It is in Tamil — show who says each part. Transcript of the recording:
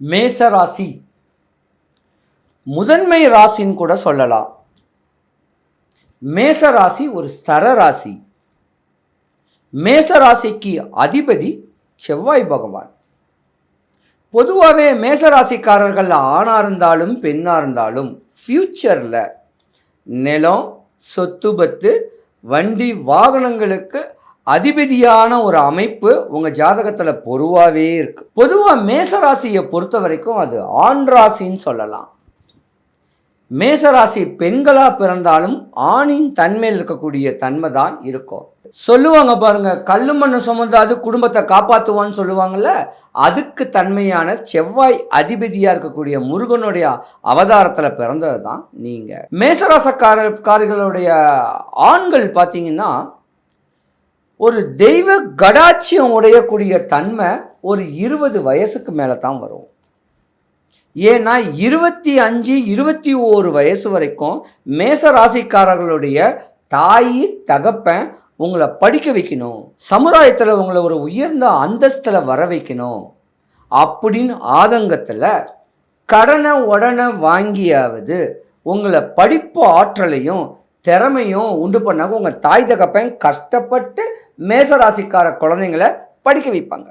Speaker 1: மேச ராசி. முதன்மை ராசின்னு கூட சொல்லலாம். மேச ராசி ஒரு ஸ்தர ராசி. மேச ராசிக்கு அதிபதி செவ்வாய் பகவான். பொதுவாகவே மேச ராசிக்காரர்கள் ஆணாக இருந்தாலும் பெண்ணாக இருந்தாலும் ஃப்யூச்சரில் நிலம் சொத்து பத்து வண்டி வாகனங்களுக்கு அதிபதியான ஒரு அமைப்பு உங்கள் ஜாதகத்தில் பொதுவாகவே இருக்கு. பொதுவாக மேசராசியை பொறுத்த வரைக்கும் அது ஆண் ராசின்னு சொல்லலாம். மேசராசி பெண்களாக பிறந்தாலும் ஆணின் தன்மையில் இருக்கக்கூடிய தன்மை தான் இருக்கும். சொல்லுவாங்க பாருங்க கல்லு மண்ணு சுமந்தாது குடும்பத்தை காப்பாற்றுவான்னு சொல்லுவாங்கல்ல அதுக்கு தன்மையான செவ்வாய் அதிபதியாக இருக்கக்கூடிய முருகனுடைய அவதாரத்தில் பிறந்தது தான் நீங்கள் மேசராசக்காரர்களுடைய ஆண்கள் பார்த்தீங்கன்னா ஒரு தெய்வ கடாட்சியம் உடையக்கூடிய தன்மை ஒரு இருபது வயசுக்கு மேலே தான் வரும். ஏன்னா இருபத்தி அஞ்சு இருபத்தி ஓரு வயசு வரைக்கும் மேச ராசிக்காரர்களுடைய தாய் தகப்பன் உங்களை படிக்க வைக்கணும். சமுதாயத்தில் உங்களை ஒரு உயர்ந்த அந்தஸ்தில் வர வைக்கணும். அப்படின்னு ஆதங்கத்தில் கடனை உடனே வாங்கியாவது உங்களை படிப்பு ஆற்றலையும் திறமையும் உண்டு பண்ணாங்க உங்கள் தாய் தகப்பன் கஷ்டப்பட்டு மேசராசிக்கார குழந்தைங்களை படிக்க வைப்பாங்க.